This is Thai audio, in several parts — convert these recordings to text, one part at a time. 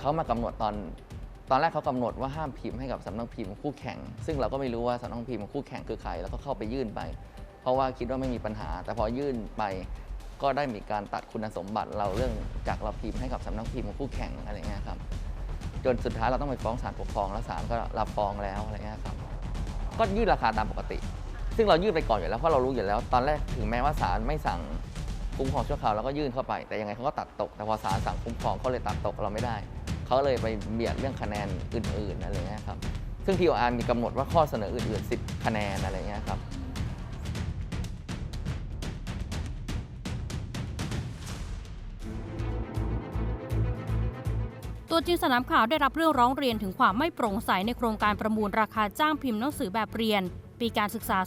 เขามากำหนดตอนตอนแรกเขากำหนดว่าห้ามพิมพ์ให้กับสำนักพิมพ์คู่แข่ง ซึ่งเราก็ไม่รู้ว่าสำนักพิมพ์คู่แข่งคือใครแล้วก็เข้าไปยื่นไป เพราะว่าคิดว่าไม่มีปัญหา แต่พอยื่นไปก็ได้มีการตัดคุณสมบัติเราเรื่องจากเราพิมพ์ให้กับสำนักพิมพ์คู่แข่งอะไรเงี้ยครับจนสุดท้ายเราต้องไปฟ้องศาลปกครองแล้วศาลก็รับฟ้องแล้วอะไรเงี้ยครับก็ยื่นราคาตามปกติ ซึ่งเรายื่นไปก่อนอยู่แล้วเพราะเรารู้อยู่แล้ว ตอนแรกถึงแม้ว่าศาลไม่สั่งคุ้มครองชั่วคราวเราก็ยื่นเข้าไปแต่ยังไงเขาก็ตัดตก แต่พอศาลสั่งคุ้มครองเขาเลยตัดตกเราไม่ได้ เขาเลยไปเบียดเรื่องคะแนนอื่นๆอะไรเงี้ยครับซึ่ง TOR มีกำหนดว่าข้อเสนออื่น ๆ 10 คะแนนอะไรเงี้ยครับตัวจริงสนามข่าวได้รับเรื่องร้องเรียนถึงความไม่โปร่งใสในโครงการประมูลราคาจ้างพิมพ์หนังสือแบบเรียน ปีการศึกษา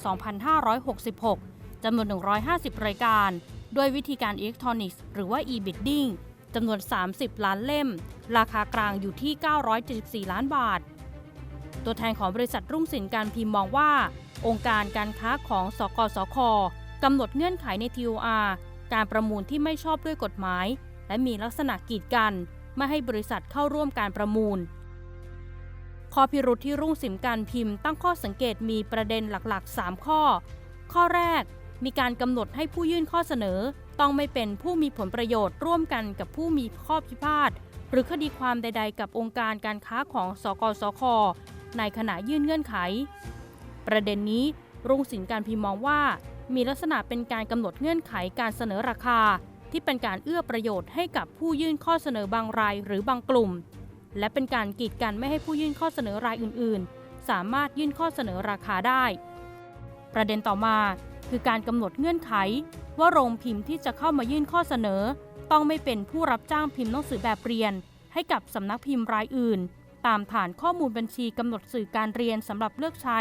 2566 จำนวน 150 รายการ ด้วยวิธีการอิเล็กทรอนิกส์ หรือว่า e-bidding จำนวน 30 ล้านเล่ม ราคากลางอยู่ที่ 974 ล้านบาท ตัวแทนของบริษัทรุ่งสินการพิมพ์มองว่า องค์การการค้าของสกสคกำหนดเงื่อนไขใน TOR การประมูลที่ไม่ชอบด้วยกฎหมาย และมีลักษณะกีดกัน ไม่ให้บริษัทเข้าร่วมการประมูล ข้อพิรุธที่รุ่งสิมการพิมพ์ตั้งข้อสังเกตมีประเด็นหลักๆ 3 ข้อ ข้อแรก มีการกำหนดให้ผู้ยื่นข้อเสนอ ต้องไม่เป็นผู้มีผลประโยชน์ร่วมกันกับผู้มีข้อพิพาทหรือคดีความใด ๆ กับองค์การการค้าของสกสค ในขณะยื่นเงื่อนไข ประเด็นนี้รุ่งสินการพิมมองว่า มีลักษณะเป็นการกำหนดเงื่อนไขการเสนอราคา ที่เป็นการเอื้อประโยชน์ให้กับผู้ยื่นข้อเสนอบางรายหรือบางกลุ่ม และเป็นการกีดกันไม่ให้ผู้ยื่นข้อเสนอรายอื่น ๆ สามารถยื่นข้อเสนอราคาได้ ประเด็นต่อมา คือการกำหนดเงื่อนไข ว่าโรงพิมพ์ที่จะเข้ามายื่นข้อเสนอ ต้องไม่เป็นผู้รับจ้างพิมพ์หนังสือแบบเรียน ให้กับสำนักพิมพ์รายอื่น ตามฐานข้อมูลบัญชีกำหนดสื่อการเรียนสำหรับเลือกใช้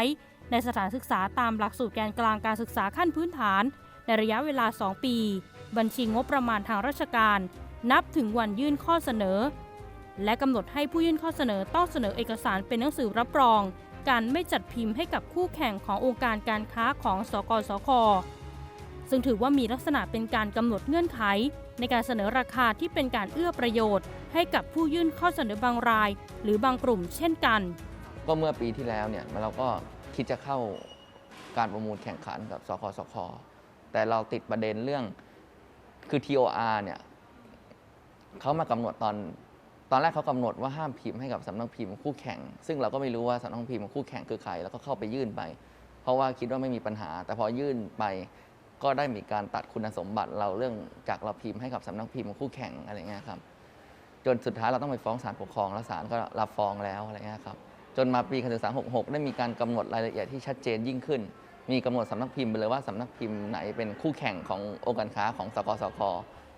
ในสถานศึกษาตามหลักสูตรแกนกลางการศึกษาขั้นพื้นฐาน ในระยะเวลา 2 ปี บัญชีงบประมาณทางราชการ นับถึงวันยื่นข้อเสนอ และกำหนดให้ผู้ยื่นข้อเสนอต้องเสนอเอกสารเป็นหนังสือรับรอง การไม่จัดพิมพ์ให้กับคู่แข่งขององค์การการค้าของสกสค ซึ่งถือว่ามีลักษณะเป็นการกำหนดเงื่อนไข ในการเสนอราคาที่เป็นการเอื้อประโยชน์ ให้กับผู้ยื่นข้อเสนอบางราย หรือบางกลุ่มเช่นกัน ก็เมื่อปีที่แล้วเนี่ยเราก็คิดจะเข้าการประมูลแข่งขันกับสคสค แต่เราติดประเด็นเรื่องคือ TOR เนี่ยเขามากำหนดตอน ตอนแรกเขากำหนดว่าห้ามพิมพ์ให้กับสำนักพิมพ์คู่แข่ง ซึ่งเราก็ไม่รู้ว่าสำนักพิมพ์คู่แข่งคือใคร แล้วก็เข้าไปยื่นไป เพราะว่าคิดว่าไม่มีปัญหา แต่พอยื่นไปก็ได้มีการตัดคุณสมบัติเราเรื่องจากเราพิมพ์ให้กับสำนักพิมพ์คู่แข่งอะไรเงี้ยครับ จนสุดท้ายเราต้องไปฟ้องศาลปกครองแล้วศาลก็รับฟ้องแล้วอะไรเงี้ยครับ จนมาปีการศึกษา66 ได้มีการกำหนดรายละเอียดที่ชัดเจนยิ่งขึ้น มีกำหนดสำนักพิมพ์ไปเลยว่าสำนักพิมพ์ไหนเป็นคู่แข่งขององค์การค้าของสกสค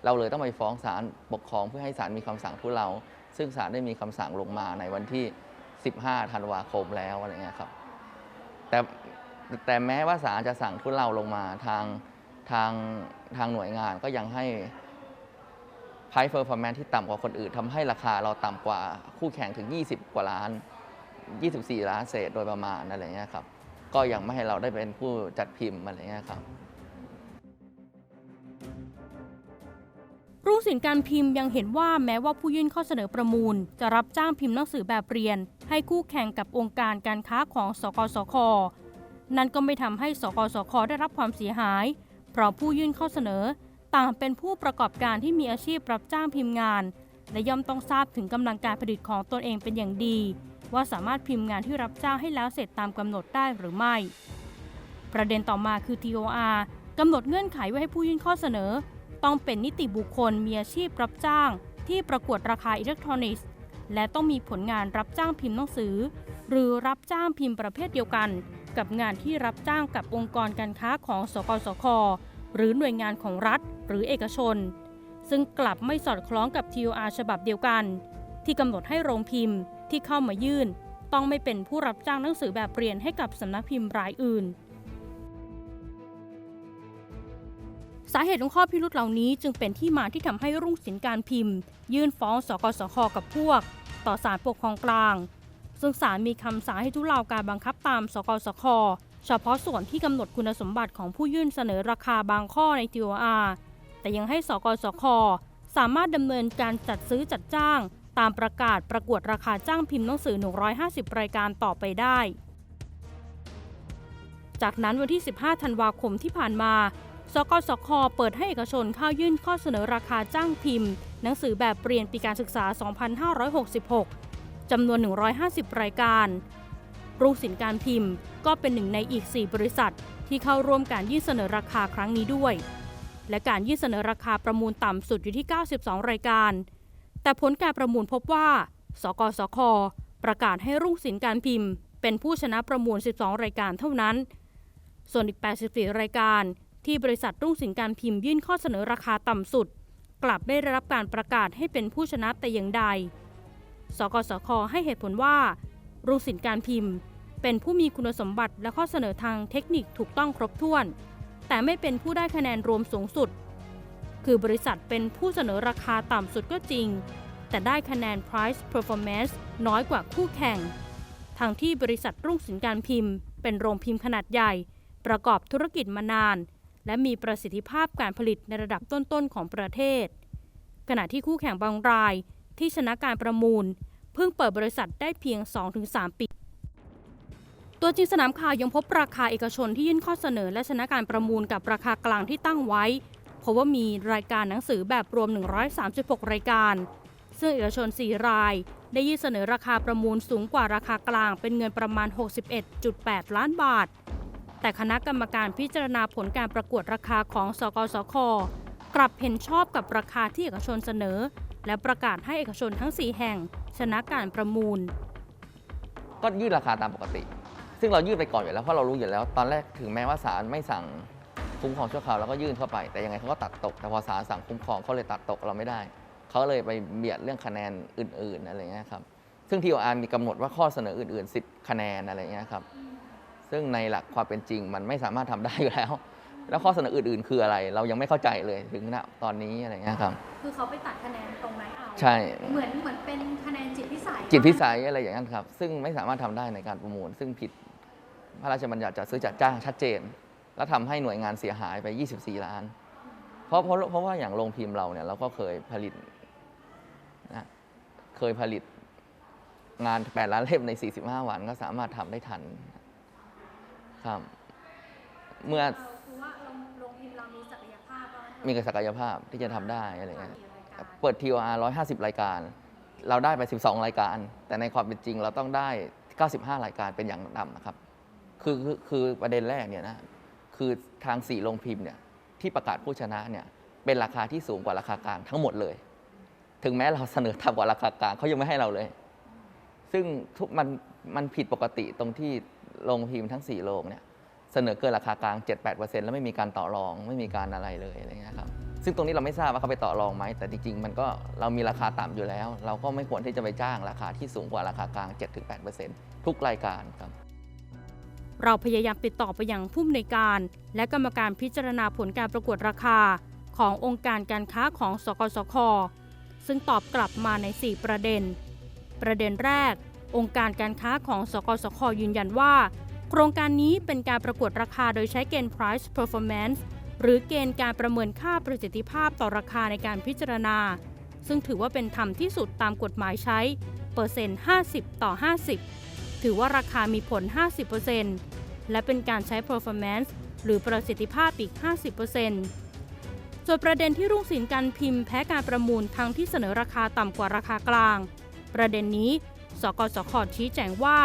เราเลยต้องไปฟ้องศาลปกครองเพื่อให้ศาลมีคำสั่งทุเลาซึ่งศาลได้มีคำสั่งลงมาในวันที่ 15 ธันวาคมแล้วอะไรเงี้ยครับ แต่แต่แม้ว่าศาลจะสั่งทุเลาลงมาทางทางทางหน่วยงานก็ยังให้ price performance ที่ต่ำกว่าคนอื่นทำให้ราคาเราต่ำกว่าคู่แข่งถึง 20 กว่าล้าน 24 ล้านเศษโดยประมาณอะไรเงี้ยครับ ก็ยังไม่ให้เราได้เป็นผู้จัดพิมพ์อะไรเงี้ยครับ สินการพิมพ์ยังเห็นว่าแม้ว่าผู้ยื่นข้อเสนอประมูล จะรับจ้างพิมพ์หนังสือแบบเรียน ให้คู่แข่งกับองค์การการค้าของสกสค นั่นก็ไม่ทำให้สกสคได้รับความเสียหาย เพราะผู้ยื่นข้อเสนอ ต่างเป็นผู้ประกอบการที่มีอาชีพรับจ้างพิมพ์งาน และย่อมต้องทราบถึงกำลังการผลิตของตนเองเป็นอย่างดี ว่าสามารถพิมพ์งานที่รับจ้างให้แล้วเสร็จตามกำหนดได้หรือไม่ ประเด็นต่อมาคือ TOR กำหนดเงื่อนไขไว้ให้ผู้ยื่นข้อเสนอ ต้องเป็นนิติบุคคลมีอาชีพรับจ้าง ที่ประกวดราคาอิเล็กทรอนิกส์ และต้องมีผลงานรับจ้างพิมพ์หนังสือ หรือรับจ้างพิมพ์ประเภทเดียวกัน กับงานที่รับจ้างกับองค์กรการค้าของสกสคหรือหน่วยงานของรัฐ หรือเอกชน ซึ่งกลับไม่สอดคล้องกับ TOR ฉบับเดียวกัน ที่กำหนดให้โรงพิมพ์ที่เข้ามายื่น ต้องไม่เป็นผู้รับจ้างหนังสือแบบเรียนให้กับสำนักพิมพ์รายอื่นาเหตุของข้อพิรุธเหล่านี้จึงเป็นที่มาที่ทำให้รุ่งสินการพิมพ์ ยื่นฟ้องสกสคกับพวก ต่อศาลปกครองกลาง ซึ่งศาลมีคำสั่งให้ทุเลาการบังคับตามสกสคเฉพาะส่วนที่กำหนดคุณสมบัติของผู้ยื่นเสนอราคาบางข้อใน TOR แต่ยังให้สกสคสามารถดำเนินการจัดซื้อจัดจ้าง ตามประกาศประกวดราคาจ้างพิมพ์หนังสือ 150 รายการต่อไปได้ จากนั้นวันที่ 15 ธันวาคมที่ผ่านมา สกสคเปิดให้เอกชนเข้ายื่นข้อเสนอราคาจ้างพิมพ์ หนังสือแบบเปลี่ยนปีการศึกษา 2566 จำนวน 150 รายการรุ่งสินการพิมพ์ ก็เป็นหนึ่งในอีก 4 บริษัท ที่เข้าร่วมการยื่นเสนอราคาครั้งนี้ด้วย และการยื่นเสนอราคาประมูลต่ำสุดอยู่ที่ 92 รายการ แต่ผลการประมูลพบว่า สกสค ประกาศให้รุ่งสินการพิมพ์ เป็นผู้ชนะประมูล 12 รายการเท่านั้น ส่วนอีก 84 รายการ ที่บริษัทรุ่งสินการพิมพ์ยื่นข้อเสนอราคาต่ำสุด กลับได้รับการประกาศให้เป็นผู้ชนะแต่อย่างใด สกสคให้เหตุผลว่า รุ่งสินการพิมพ์ เป็นผู้มีคุณสมบัติและข้อเสนอทางเทคนิคถูกต้องครบถ้วน แต่ไม่เป็นผู้ได้คะแนนรวมสูงสุด คือบริษัทเป็นผู้เสนอราคาต่ำสุดก็จริง แต่ได้คะแนน price performance น้อยกว่าคู่แข่งทางที่บริษัทรุ่งสินการพิมพ์ เป็นโรงพิมพ์ขนาดใหญ่ ประกอบธุรกิจมานาน และมีประสิทธิภาพการผลิตในระดับต้นๆของประเทศ ขณะที่คู่แข่งบางรายที่ชนะการประมูล เพิ่งเปิดบริษัทได้เพียง 2-3 ปี ตัวจริงสนามข่าวยังพบราคาเอกชนที่ยื่นข้อเสนอและชนะการประมูลกับราคากลางที่ตั้งไว้เพราะว่ามีรายการหนังสือแบบรวม 136 รายการ ซึ่งเอกชน 4 ราย ได้ยื่นเสนอราคาประมูลสูงกว่าราคากลางเป็นเงินประมาณ 61.8 ล้านบาท แต่คณะกรรมการพิจารณาผลการประกวดราคาของสกสคกลับเห็นชอบกับราคาที่เอกชนเสนอ และประกาศให้เอกชนทั้ง 4 แห่ง ชนะการประมูล ก็ยื่นราคาตามปกติ ซึ่งเรายื่นไปก่อนอยู่แล้วเพราะเรารู้อยู่แล้ว ตอนแรกถึงแม้ว่าศาลไม่สั่งคุ้มครองชั่วคราวเราก็ยื่นเข้าไป แต่ยังไงเขาก็ตัดตก แต่พอศาลสั่งคุ้มครองเขาเลยตัดตกเราไม่ได้เขาเลยไปเบียดเรื่องคะแนนอื่น ๆอะไรเงี้ยครับซึ่ง TOR มีกำหนดว่าข้อเสนออื่นๆ10คะแนนอะไรเงี้ยครับ ซึ่งในหลักความเป็นจริงมันไม่สามารถทำได้อยู่แล้ว แล้วข้อเสนออื่นๆ คืออะไร เรายังไม่เข้าใจเลยถึงณตอนนี้อะไรเงี้ยครับ คือเขาไปตัดคะแนนตรงนั้นเอาใช่เหมือนเหมือนเป็นคะแนนจิตพิสัยจิตพิสัยอะไรอย่างนั้นครับ ซึ่งไม่สามารถทำได้ในการประมูล ซึ่งผิดพระราชบัญญัติจัดซื้อจัดจ้างชัดเจน แล้วทำให้หน่วยงานเสียหายไป 24 ล้าน เพราะเพราะเพราะว่าอย่างโรงพิมพ์เราเนี่ยเราก็เคยผลิตนะเคยผลิตงาน 8 ล้านเล่มใน 45 วันก็สามารถทำได้ทัน ครับ เมื่อคือว่าโรงโรงพิมพ์เรามีศักยภาพว่างั้นเถอะมีศักยภาพที่จะทำได้อะไรเงี้ย กี่รายการเปิด TOR 150 รายการ เราได้ไป 12 รายการ แต่ในความเป็นจริงเราต้องได้ 95 รายการเป็นอย่างต่ำนะครับ คือคือคือประเด็นแรกเนี่ยนะ คือทางสี่โรงพิมพ์เนี่ยที่ประกาศผู้ชนะเนี่ยเป็นราคาที่สูงกว่าราคากลางทั้งหมดเลย ถึงแม้เราเสนอต่ำกว่าราคากลางเขายังไม่ให้เราเลย ซึ่งทุกมันมันผิดปกติตรงที่ โรงพิมพ์ทั้ง 4 โรงเนี่ยเสนอเกินราคากลาง 7-8%แล้วไม่มีการต่อรองไม่มีการอะไรเลยอะไรเงี้ยครับซึ่งตรงนี้เราไม่ทราบว่าเขาไปต่อรองไหมแต่จริงๆมันก็เรามีราคาต่ำอยู่แล้ว เราก็ไม่ควรที่จะไปจ้างราคาที่สูงกว่าราคากลาง 7-8%ทุกรายการครับ เราพยายามติดต่อไปยังผู้อำนวยการ และกรรมการพิจารณาผลการประกวดราคา ขององค์การการค้าของสกสคซึ่งตอบกลับมาใน 4 ประเด็น ประเด็นแรก องค์การการค้าของสกสคยืนยันว่า โครงการนี้เป็นการประกวดราคาโดยใช้เกณฑ์ price performance หรือเกณฑ์การประเมินค่าประสิทธิภาพต่อราคาในการพิจารณา ซึ่งถือว่าเป็นธรรมที่สุดตามกฎหมายใช้ เปอร์เซ็นต์ 50 ต่อ 50 ถือว่าราคามีผล 50%และเป็นการใช้ performance หรือประสิทธิภาพอีก 50%ส่วนประเด็นที่รุ่งสินการพิมพ์แพ้การประมูลทั้งที่เสนอราคาต่ำกว่าราคากลาง ประเด็นนี้ สกสคชี้แจงว่า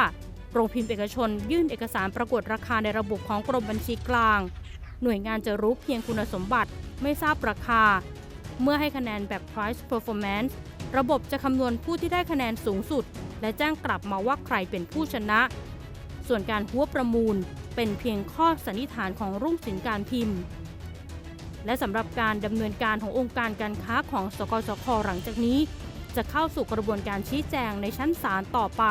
โรงพิมพ์เอกชน ยื่นเอกสารประกวดราคาในระบบของกรมบัญชีกลาง หน่วยงานจะรู้เพียงคุณสมบัติ ไม่ทราบราคา เมื่อให้คะแนนแบบ price performance ระบบจะคำนวณผู้ที่ได้คะแนนสูงสุด และแจ้งกลับมาว่าใครเป็นผู้ชนะ ส่วนการหัวประมูลเป็นเพียงข้อสันนิษฐานของรุ่งสินการพิมพ์ และสำหรับการดำเนินการขององค์การการค้าของสกสคหลังจากนี้ จะเข้าสู่กระบวนการชี้แจงในชั้นศาลต่อไป